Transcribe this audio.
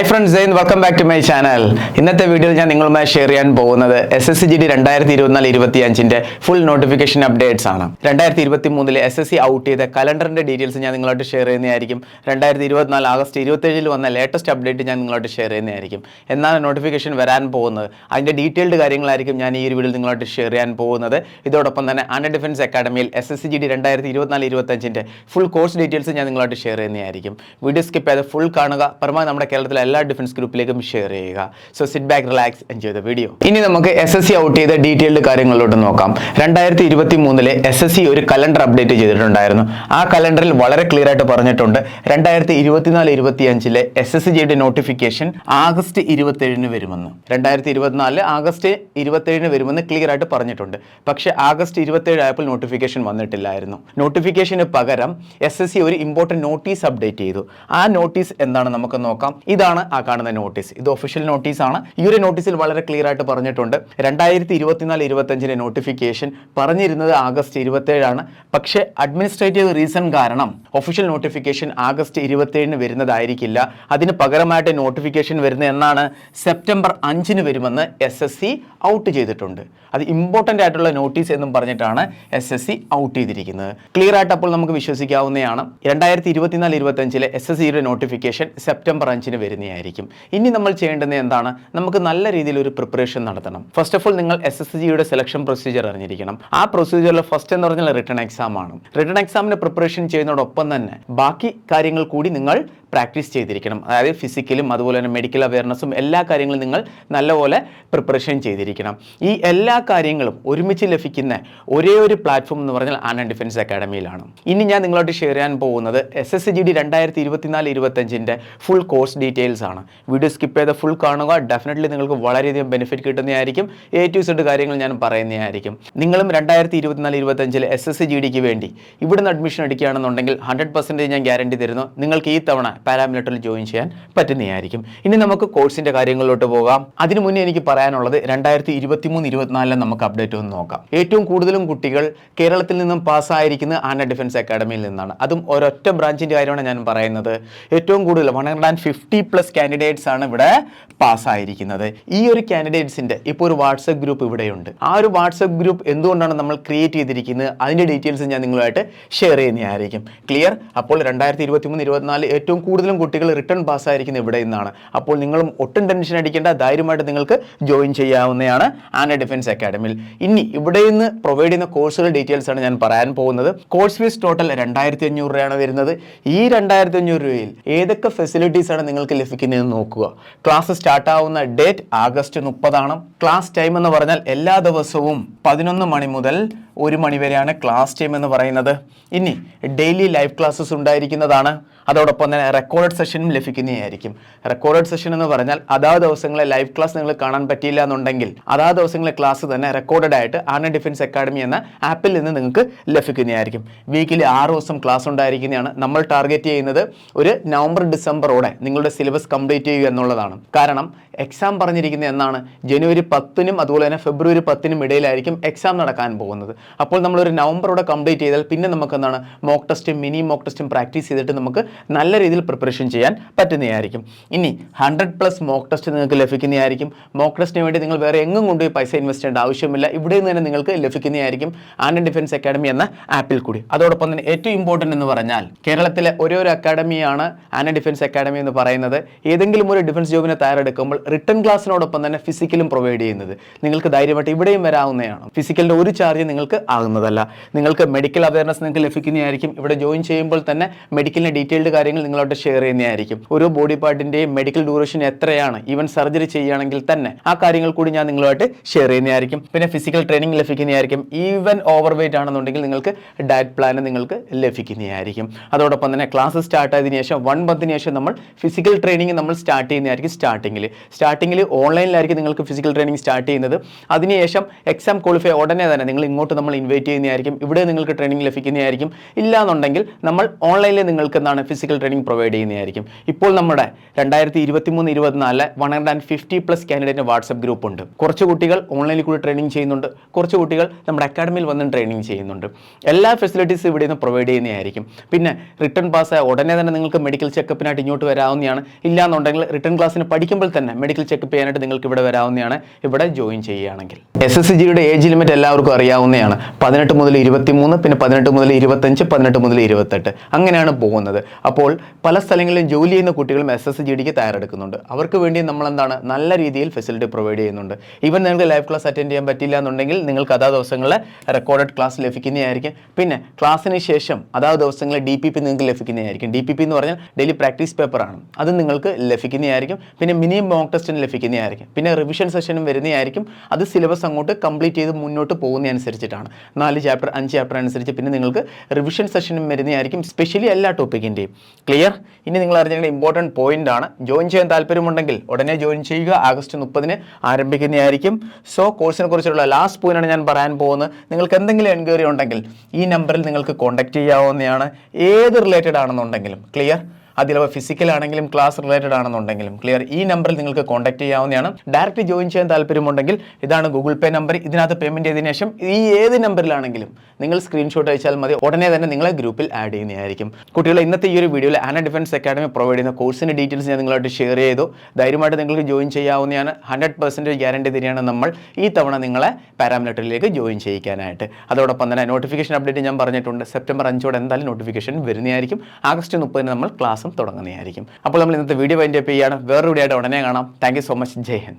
Hi friends Jain welcome back to my channel ഇന്നത്തെ വീഡിയോയിൽ ഞാൻ നിങ്ങളുമായി ഷെയർ ചെയ്യാൻ പോകുന്നത് S S C G D രണ്ടായിരത്തി ഇരുപത്തിനാല് ഇരുപത്തി അഞ്ചിന്റെ ഫുൾ നോട്ടിഫിക്കേഷൻ അപ്ഡേറ്റ്സ് ആണ്. രണ്ടായിരത്തി ഇരുപത്തി മൂന്നിലെ എസ് എസ് സി ഔട്ട് ചെയ്ത കലണ്ടറിന്റെ ഡീറ്റെയിൽസ് ഞാൻ നിങ്ങളോട്ട് ഷെയർ ചെയ്യുന്നതായിരിക്കും. രണ്ടായിരത്തി ഇരുപത്തിനാല് ആഗസ്റ്റ് ഇരുപത്തേഴിൽ വന്ന ലേറ്റസ്റ്റ് അപ്ഡേറ്റ് ഞാൻ നിങ്ങളോട്ട് ഷെയർ ചെയ്യുന്നതായിരിക്കും. എന്നാണ് നോട്ടിഫിക്കേഷൻ വരാൻ പോകുന്നത്. അതിന്റെ ഡീറ്റെയിൽഡ് കാര്യങ്ങളായിരിക്കും ഞാൻ ഈ ഒരു വീഡിയോയിൽ നിങ്ങളോട്ട് ഷെയർ ചെയ്യാൻ പോകുന്നത്. ഇതോടൊപ്പം തന്നെ under defence അക്കാഡമിയിൽ S S C G D രണ്ടായിരത്തി ഇരുപത്തിനാല് ഇരുപത്തഞ്ചിന്റെ ഫുൾ കോഴ്സ് ഡീറ്റെയിൽസ് ഞാൻ നിങ്ങളോട്ട് ഷെയർ ചെയ്യുന്നതായിരിക്കും. വീഡിയോ സ്കിപ്പ് ചെയ്ത് ഫുൾ കാണുക. പരമാവധി നമ്മുടെ കേരളത്തിലെ എല്ലാ ഡിഫൻസ് ഗ്രൂപ്പിലേക്കും ഷെയർ ചെയ്യുക. So sit back relax enjoy the video ഇനി നമുക്ക് എസ് എസ് സി ഔട്ട് ചെയ്ത ഡീറ്റെയിൽഡ് കാര്യങ്ങളിലോട്ട് നോക്കാം. രണ്ടായിരത്തി ഇരുപത്തി മൂന്നിലെ എസ് എസ് സി ഒരു കലണ്ടർ അപ്ഡേറ്റ് ചെയ്തിട്ടുണ്ടായിരുന്നു. ആ കലണ്ടറിൽ വളരെ ക്ലിയർ ആയിട്ട് പറഞ്ഞിട്ടുണ്ട്. രണ്ടായിരത്തി ഇരുപത്തിനാല് ഇരുപത്തി അഞ്ചിലെ എസ് എസ് ജിയുടെ നോട്ടിഫിക്കേഷൻ ആഗസ്റ്റ് ഇരുപത്തേഴിന് വരുമെന്ന്. രണ്ടായിരത്തി ഇരുപത്തിനാല് ആഗസ്റ്റ് ഇരുപത്തേഴിന് വരുമെന്ന് ക്ലിയർ ആയിട്ട് പറഞ്ഞിട്ടുണ്ട്. പക്ഷേ ആഗസ്റ്റ് ഇരുപത്തേഴ് ആയപ്പോൾ നോട്ടിഫിക്കേഷൻ വന്നിട്ടില്ലായിരുന്നു. നോട്ടിഫിക്കേഷന് പകരം എസ് എസ് സി ഒരു ഇമ്പോർട്ടന്റ് നോട്ടീസ് അപ്ഡേറ്റ് ചെയ്തു. ആ നോട്ടീസ് എന്താണ് നമുക്ക് നോക്കാം. ഇതാണ് ആ കാണുന്ന നോട്ടീസ് ഇത് ഒഫീഷ്യൽ നോട്ടീസ് ആണ്. ഈ ഒരു നോട്ടീസിൽ വളരെ ക്ലിയർ ആയിട്ട് പറഞ്ഞിട്ടുണ്ട്. രണ്ടായിരത്തി ഇരുപത്തിനാല് ഇരുപത്തഞ്ചിലെ നോട്ടിഫിക്കേഷൻ പറഞ്ഞിരുന്നത് ആഗസ്റ്റ് ഇരുപത്തേഴാണ് പക്ഷേ അഡ്മിനിസ്ട്രേറ്റീവ് റീസൺ കാരണം ഒഫീഷ്യൽ നോട്ടിഫിക്കേഷൻ ആഗസ്റ്റ് ഇരുപത്തേഴിന് വരുന്നതായിരിക്കില്ല. അതിന് പകരമായിട്ട് നോട്ടിഫിക്കേഷൻ വരുന്നത് എന്നാണ് സെപ്റ്റംബർ അഞ്ചിന് വരുമെന്ന് എസ് എസ് സി ഔട്ട് ചെയ്തിട്ടുണ്ട്. അത് ഇമ്പോർട്ടന്റ് ആയിട്ടുള്ള നോട്ടീസ് എന്നും പറഞ്ഞിട്ടാണ് എസ് എസ് സി ഔട്ട് ചെയ്തിരിക്കുന്നത്. ക്ലിയർ ആയിട്ട് അപ്പോൾ നമുക്ക് വിശ്വസിക്കാവുന്നതാണ്. രണ്ടായിരത്തി ഇരുപത്തിനാല് ഇരുപത്തഞ്ചിലെ എസ് എസ് സിയുടെ നോട്ടിഫിക്കേഷൻ സെപ്റ്റംബർ അഞ്ചിന് വരുന്നതായിരിക്കും ഇനി നമ്മൾ ചെയ്യേണ്ടത് എന്താണ്? നമുക്ക് നല്ല രീതിയിൽ ഒരു പ്രിപ്പറേഷൻ നടത്തണം. ഫസ്റ്റ് ഓഫ് ഓൾ നിങ്ങൾ എസ് എസ് ജിയുടെ സെലക്ഷൻ പ്രൊസീജിയർ അറിഞ്ഞിരിക്കണം. ആ പ്രൊസീജിയറിൽ ഫസ്റ്റ് എന്ന് പറഞ്ഞാൽ റിട്ടേൺ എക്സാം ആണ്. റിട്ടേൺ എക്സാമിന് പ്രിപ്പറേഷൻ ചെയ്യുന്നതോടൊപ്പം തന്നെ ബാക്കി കാര്യങ്ങൾ കൂടി നിങ്ങൾ പ്രാക്ടീസ് ചെയ്തിരിക്കണം. അതായത് ഫിസിക്കലും അതുപോലെ തന്നെ മെഡിക്കൽ അവയർനെസ്സും എല്ലാ കാര്യങ്ങളും നിങ്ങൾ നല്ലപോലെ പ്രിപ്പറേഷൻ ചെയ്തിരിക്കണം. ഈ എല്ലാ കാര്യങ്ങളും ഒരുമിച്ച് ലഭിക്കുന്ന ഒരേ ഒരു പ്ലാറ്റ്ഫോം എന്ന് പറഞ്ഞാൽ ആൻഡ് ഡിഫൻസ് അക്കാഡമിയിലാണ് ഇനി ഞാൻ നിങ്ങളോട് ഷെയർ ചെയ്യാൻ പോകുന്നത് എസ് എസ് ജി ഡി രണ്ടായിരത്തി ഇരുപത്തിനാല് ഇരുപത്തഞ്ചിന്റെ ഫുൾ കോഴ്സ് ഡീറ്റെയിൽസ് ആണ്. വീഡിയോ സ്കിപ്പ് ചെയ്ത് ഫുൾ കാണുക. ഡെഫിനറ്റ്ലി നിങ്ങൾക്ക് വളരെയധികം ബെനിഫിറ്റ് കിട്ടുന്നതായിരിക്കും. എ ടു സെഡ് കാര്യങ്ങൾ ഞാൻ പറയുന്നതായിരിക്കും. നിങ്ങളും രണ്ടായിരത്തി ഇരുപത്തിനാല് ഇരുപത്തഞ്ചിൽ എസ് എസ് ജി ഡിക്ക് വേണ്ടി ഇവിടുന്ന് അഡ്മിഷൻ എടുക്കുകയാണെന്നുണ്ടെങ്കിൽ ഹൺഡ്രഡ് പെർസെന്റേജ് ഞാൻ ഗ്യാരണ്ടി തരുന്നു. നിങ്ങൾക്ക് ഈ തവണ പാരാമിലിറ്ററിൽ ജോയിൻ ചെയ്യാൻ പറ്റുന്നതായിരിക്കും. ഇനി നമുക്ക് കോഴ്സിന്റെ കാര്യങ്ങളിലോട്ട് പോകാം. അതിനു മുന്നേ എനിക്ക് പറയാനുള്ളത് രണ്ടായിരത്തി ഇരുപത്തി മൂന്ന് ഇരുപത്തിനാലിലെ നമുക്ക് അപ്ഡേറ്റ് ഒന്ന് നോക്കാം. ഏറ്റവും കൂടുതലും കുട്ടികൾ കേരളത്തിൽ നിന്നും പാസ്സായിരിക്കുന്നത് ആന ഡിഫൻസ് അക്കാഡമിയിൽ നിന്നാണ്. അതും ഒരൊറ്റ ബ്രാഞ്ചിന്റെ കാര്യമാണ് ഞാൻ പറയുന്നത്. ഏറ്റവും കൂടുതൽ one hundred and fifty plus candidates ആണ് ഇവിടെ പാസ്സായിരിക്കുന്നത്. ഈ ഒരു കാൻഡിഡേറ്റ്സിന്റെ ഇപ്പോൾ ഒരു വാട്സപ്പ് ഗ്രൂപ്പ് ഇവിടെയുണ്ട്. ആ ഒരു വാട്സപ്പ് ഗ്രൂപ്പ് എന്തുകൊണ്ടാണ് നമ്മൾ ക്രിയേറ്റ് ചെയ്തിരിക്കുന്നത്? അതിന്റെ ഡീറ്റെയിൽസ് ഞാൻ നിങ്ങളുമായിട്ട് ഷെയർ ചെയ്യുന്നതായിരിക്കും. ക്ലിയർ അപ്പോൾ രണ്ടായിരത്തി ഇരുപത്തി മൂന്ന് ഇരുപത്തിനാല് ഏറ്റവും കൂടുതലും കുട്ടികൾ റിട്ടേൺ പാസ്സായിരിക്കുന്നത് ഇവിടെ നിന്നാണ് അപ്പോൾ നിങ്ങളും ഒട്ടും ടെൻഷൻ അടിക്കേണ്ട ധൈര്യമായിട്ട് നിങ്ങൾക്ക് ജോയിൻ ചെയ്യാവുന്നതാണ് ആന ഡിഫൻസ് അക്കാഡമിയിൽ ഇനി ഇവിടെ നിന്ന് പ്രൊവൈഡ് ചെയ്യുന്ന കോഴ്സുകളുടെ ഡീറ്റെയിൽസ് ആണ് ഞാൻ പറയാൻ പോകുന്നത്. കോഴ്സ് ഫീസ് ടോട്ടൽ രണ്ടായിരത്തി അഞ്ഞൂറ് രൂപയാണ് വരുന്നത്. ഈ രണ്ടായിരത്തി അഞ്ഞൂറ് രൂപയിൽ ഏതൊക്കെ ഫെസിലിറ്റീസ് ആണ് നിങ്ങൾക്ക് ലഭിക്കുന്നതെന്ന് നോക്കുക. ക്ലാസ് സ്റ്റാർട്ട് ആവുന്ന ഡേറ്റ് ആഗസ്റ്റ് മുപ്പതാണ്. ക്ലാസ് ടൈം എന്ന് പറഞ്ഞാൽ എല്ലാ ദിവസവും പതിനൊന്ന് മണി മുതൽ ഒരു മണി വരെയാണ് ക്ലാസ് ടൈം എന്ന് പറയുന്നത്. ഇനി ഡെയിലി ലൈവ് ക്ലാസ്സസ് ഉണ്ടായിരിക്കുന്നതാണ്. അതോടൊപ്പം തന്നെ റെക്കോർഡ് സെഷനും ലഭിക്കുന്നതായിരിക്കും. റെക്കോർഡ് സെഷൻ എന്ന് പറഞ്ഞാൽ അതാ ദിവസങ്ങളെ ലൈവ് ക്ലാസ് നിങ്ങൾ കാണാൻ പറ്റിയില്ല എന്നുണ്ടെങ്കിൽ അതാ ദിവസങ്ങളെ ക്ലാസ് തന്നെ റെക്കോർഡ് ആയിട്ട് ആർമി ഡിഫൻസ് അക്കാഡമി എന്ന ആപ്പിൽ നിന്ന് നിങ്ങൾക്ക് ലഭിക്കുന്നതായിരിക്കും. വീക്കിലി ആറ് ദിവസം ക്ലാസ് ഉണ്ടായിരിക്കുന്നതാണ്. നമ്മൾ ടാർഗറ്റ് ചെയ്യുന്നത് ഒരു നവംബർ ഡിസംബറോടെ നിങ്ങളുടെ സിലബസ് കംപ്ലീറ്റ് ചെയ്യുക എന്നുള്ളതാണ്. കാരണം എക്സാം പറഞ്ഞിരിക്കുന്നത് എന്നാണ്. ജനുവരി പത്തിനും അതുപോലെ തന്നെ ഫെബ്രുവരി പത്തിനും ഇടയിലായിരിക്കും എക്സാം നടക്കാൻ പോകുന്നത്. അപ്പോൾ നമ്മളൊരു നവംബറോടെ കംപ്ലീറ്റ് ചെയ്താൽ പിന്നെ നമുക്ക് എന്താണ്? മോക്ക് ടെസ്റ്റും മിനി മോക്ക് ടെസ്റ്റും പ്രാക്ടീസ് ചെയ്തിട്ട് നമുക്ക് നല്ല രീതിയിൽ പ്രിപ്പറേഷൻ ചെയ്യാൻ പറ്റുന്നതായിരിക്കും. ഇനി ഹൺഡ്രഡ് പ്ലസ് മോക്ക് ടെസ്റ്റ് നിങ്ങൾക്ക് ലഭിക്കുന്നതായിരിക്കും. മോക്ക് ടെസ്റ്റിന് വേണ്ടി നിങ്ങൾ വേറെ എങ്ങും കൊണ്ടുപോയി പൈസ ഇൻവെസ്റ്റ് ചെയ്യേണ്ട ആവശ്യമില്ല. ഇവിടെ നിന്ന് തന്നെ നിങ്ങൾക്ക് ലഭിക്കുന്നതായിരിക്കും ആൻഡ് ഡിഫൻസ് അക്കാഡമി എന്ന ആപ്പിൽ കൂടി. അതോടൊപ്പം തന്നെ ഏറ്റവും ഇമ്പോർട്ടന്റ് എന്ന് പറഞ്ഞാൽ കേരളത്തിലെ ഒരേ ഒരു അക്കാഡമിയാണ് ആൻഡ് ഡിഫൻസ് അക്കാഡമി എന്ന് പറയുന്നത്. ഏതെങ്കിലും ഒരു ഡിഫൻസ് ജോബിനെ തയ്യാറെടുക്കുമ്പോൾ റിട്ടേൺ ക്ലാസ്സിനോടൊപ്പം തന്നെ ഫിസിക്കലും പ്രൊവൈഡ് ചെയ്യുന്നത്. നിങ്ങൾക്ക് ധൈര്യമായിട്ട് ഇവിടെയും വരാവുന്നതാണ്. ഫിസിക്കലിന്റെ ഒരു ചാർജ് നിങ്ങൾക്ക് ആകുന്നതല്ല. നിങ്ങൾക്ക് മെഡിക്കൽ അവയർനെസ് നിങ്ങൾക്ക് ലഭിക്കുന്നതായിരിക്കും. ഇവിടെ ജോയിൻ ചെയ്യുമ്പോൾ തന്നെ മെഡിക്കലിന്റെ ഡീറ്റെയിൽഡ് കാര്യങ്ങൾ നിങ്ങളോട്ട് ഷെയർ ചെയ്യുന്നതായിരിക്കും. ഓരോ ബോഡി പാർട്ടിന്റെയും മെഡിക്കൽ ഡ്യൂറേഷൻ എത്രയാണ്? ഈവൻ സർജറി ചെയ്യുകയാണെങ്കിൽ തന്നെ ആ കാര്യങ്ങൾ കൂടി ഞാൻ നിങ്ങളുമായിട്ട് ഷെയർ ചെയ്യുന്നതായിരിക്കും. പിന്നെ ഫിസിക്കൽ ട്രെയിനിങ് ലഭിക്കുന്നതായിരിക്കും. ഈവൻ ഓവർ വെയിറ്റ് ആണെന്നുണ്ടെങ്കിൽ നിങ്ങൾക്ക് ഡയറ്റ് പ്ലാൻ നിങ്ങൾക്ക് ലഭിക്കുന്നതായിരിക്കും. അതോടൊപ്പം തന്നെ ക്ലാസ് സ്റ്റാർട്ട് ആയതിനു ശേഷം വൺ മന്തിന് ശേഷം നമ്മൾ ഫിസിക്കൽ ട്രെയിനിങ് നമ്മൾ സ്റ്റാർട്ട് ചെയ്യുന്നതായിരിക്കും സ്റ്റാർട്ടിങ്ങിൽ സ്റ്റാർട്ടിങ്ങിൽ ഓൺലൈനിലായിരിക്കും നിങ്ങൾക്ക് ഫിസിക്കൽ ട്രെയിനിങ് സ്റ്റാർട്ട് ചെയ്യുന്നത്. അതിനുശേഷം എക്സാം ക്വാളിഫൈ ഉടനെ തന്നെ നിങ്ങൾ ഇങ്ങോട്ട് നമ്മൾ ഇൻവൈറ്റ് ചെയ്യുന്നതായിരിക്കും. ഇവിടെ നിങ്ങൾക്ക് ട്രെയിനിങ് ലഭിക്കുന്നതായിരിക്കും. ഇല്ലാന്നുണ്ടെങ്കിൽ നമ്മൾ ഓൺലൈനിൽ നിങ്ങൾക്ക് എന്താണ് ഫിസിക്കൽ ട്രെയിനിങ് പ്രൊവൈഡ് ചെയ്യുന്നതായിരിക്കും. ഇപ്പോൾ നമ്മുടെ രണ്ടായിരത്തി ഇരുപത്തി മൂന്ന് ഇരുപത്തിനാല് one hundred and fifty plus candidate WhatsApp group ഉണ്ട്. കുറച്ച് കുട്ടികൾ ഓൺലൈനിൽ കൂടി ട്രെയിനിങ് ചെയ്യുന്നുണ്ട്. കുറച്ച് കുട്ടികൾ നമ്മുടെ അക്കാഡമിയിൽ വന്ന് ട്രെയിനിങ് ചെയ്യുന്നുണ്ട്. എല്ലാ ഫെസിലിറ്റീസ് ഇവിടെ നിന്ന് പ്രൊവൈഡ് ചെയ്യുന്നതായിരിക്കും. പിന്നെ റിട്ടേൺ പാസ് ഉടനെ തന്നെ നിങ്ങൾക്ക് മെഡിക്കൽ ചെക്കപ്പിനായിട്ട് ഇങ്ങോട്ട് വരാവുന്നതാണ്. ഇല്ലാന്നുണ്ടെങ്കിൽ റിട്ടേൺ ക്ലാസ്സിന് പഠിക്കുമ്പോൾ തന്നെ മെഡിക്കൽ ചെക്കപ്പ് ചെയ്യാനായിട്ട് നിങ്ങൾക്ക് ഇവിടെ വരാവുന്നതാണ്. ഇവിടെ ജോയിൻ ചെയ്യുകയാണെങ്കിൽ. എസ് എസ് ജിയുടെ ഏജ് ലിമിറ്റ് എല്ലാവർക്കും അറിയാവുന്നതാണ്. പതിനെട്ട് മുതൽ ഇരുപത്തി മൂന്ന് പിന്നെ പതിനെട്ട് മുതൽ ഇരുപത്തഞ്ച് പതിനെട്ട് മുതൽ ഇരുപത്തെട്ട്. അങ്ങനെയാണ് പോകുന്നത്. അപ്പോൾ പല സ്ഥലങ്ങളിലും ജോലി ചെയ്യുന്ന കുട്ടികളും എസ് എസ് ജി ഡിക്ക് തയ്യാറെടുക്കുന്നുണ്ട്. അവർക്ക് വേണ്ടി നമ്മൾ എന്താണ് നല്ല രീതിയിൽ ഫെസിലിറ്റി പ്രൊവൈഡ് ചെയ്യുന്നുണ്ട്. ഇവൻ നിങ്ങൾക്ക് ലൈവ് ക്ലാസ് അറ്റൻഡ് ചെയ്യാൻ പറ്റില്ല എന്നുണ്ടെങ്കിൽ നിങ്ങൾക്ക് അതാ ദിവസങ്ങളിൽ റെക്കോർഡഡ് ക്ലാസ് ലഭിക്കുന്നതായിരിക്കും. പിന്നെ ക്ലാസ്സിന് ശേഷം അതാ ദിവസങ്ങളിൽ ഡി പി പി നിങ്ങൾക്ക് ലഭിക്കുന്നതായിരിക്കും. ഡി പി പി എന്ന് പറഞ്ഞാൽ ഡെയിലി പ്രാക്ടീസ് പേപ്പറാണ് അത് നിങ്ങൾക്ക് ലഭിക്കുന്നതായിരിക്കും. പിന്നെ മിനിമം ടെസ്റ്റിന് ലഭിക്കുന്നതായിരിക്കും. പിന്നെ റിവിഷൻ സെഷനും വരുന്നതായിരിക്കും. അത് സിലബസ് അങ്ങോട്ട് കംപ്ലീറ്റ് ചെയ്ത് മുന്നോട്ട് പോകുന്ന അനുസരിച്ചിട്ടാണ് നാല് ചാപ്റ്റർ അഞ്ച് ചാപ്റ്റർ അനുസരിച്ച് പിന്നെ നിങ്ങൾക്ക് റിവിഷൻ സെഷനും വരുന്നതായിരിക്കും സ്പെഷ്യലി എല്ലാ ടോപ്പിക്കിന്റെയും ക്ലിയർ ഇനി നിങ്ങൾ അറിഞ്ഞാൽ ഇമ്പോർട്ടന്റ് പോയിന്റ് ആണ്. ജോയിൻ ചെയ്യാൻ താല്പര്യമുണ്ടെങ്കിൽ ഉടനെ ജോയിൻ ചെയ്യുക. ആഗസ്റ്റ് മുപ്പതിന് ആരംഭിക്കുന്നതായിരിക്കും. സോ കോഴ്സിനെ കുറിച്ചുള്ള ലാസ്റ്റ് പോയിന്റാണ് ഞാൻ പറയാൻ പോകുന്നത്. നിങ്ങൾക്ക് എന്തെങ്കിലും എൻക്വയറി ഉണ്ടെങ്കിൽ ഈ നമ്പറിൽ നിങ്ങൾക്ക് കോൺടാക്ട് ചെയ്യാവുന്നതാണ്. ഏത് റിലേറ്റഡ് ആണെന്നുണ്ടെങ്കിലും. ക്ലിയർ അതിലവ ഫിസിക്കൽ ആണെങ്കിലും ക്ലാസ് റിലേറ്റഡ് ആണെന്നുണ്ടെങ്കിലും. ക്ലിയർ ഈ നമ്പറിൽ നിങ്ങൾക്ക് കോൺടാക്ട് ചെയ്യാവുന്നതാണ്. ഡയറക്റ്റ് ജോയിൻ ചെയ്യാൻ താല്പര്യമുണ്ടെങ്കിൽ ഇതാണ് ഗൂഗിൾ പേ നമ്പർ ഇതിനകത്ത് പേയ്മെന്റ് ചെയ്തതിനു ശേഷം ഈ ഏത് നമ്പറിലാണെങ്കിലും നിങ്ങൾ സ്ക്രീൻഷോട്ട് അയച്ചാൽ മതി. ഉടനെ തന്നെ നിങ്ങളെ ഗ്രൂപ്പിൽ ആഡ് ചെയ്യുന്നതായിരിക്കും. കുട്ടികളെ ഇന്നത്തെ ഈ ഒരു വീഡിയോയിൽ ആന ഡിഫൻസ് അക്കാഡമി പ്രൊവൈഡ് ചെയ്യുന്ന കോഴ്സിന്റെ ഡീറ്റെയിൽസ് ഞാൻ നിങ്ങളായിട്ട് ഷെയർ ചെയ്തു. ധൈര്യമായിട്ട് നിങ്ങൾക്ക് ജോയിൻ ചെയ്യാവുന്നതാണ്. ഹൺഡ്രഡ് പെർസെന്റേജ് ഗ്യാരണ്ടി തരികയാണ് നമ്മൾ ഈ തവണ നിങ്ങളെ പാരാമിലിറ്ററിലേക്ക് ജോയിൻ ചെയ്യിക്കാനായിട്ട്. അതോടൊപ്പം തന്നെ നോട്ടിഫിക്കേഷൻ അപ്ഡേറ്റ് ഞാൻ പറഞ്ഞിട്ടുണ്ട്. സെപ്റ്റംബർ അഞ്ചോടെ എന്തായാലും നോട്ടിഫിക്കേഷൻ വരുന്നതായിരിക്കും. ആഗസ്റ്റ് മുപ്പതിന് നമ്മൾ ക്ലാസ്സും തുടങ്ങുന്നതായിരിക്കും. അപ്പോൾ നമ്മൾ ഇന്നത്തെ വീഡിയോ വൈൻഡപ്പ് ചെയ്യുകയാണ്. വേറൊരു വീഡിയോ ആയിട്ട് ഉടനെ കാണാം. Thank so much Jai Hind.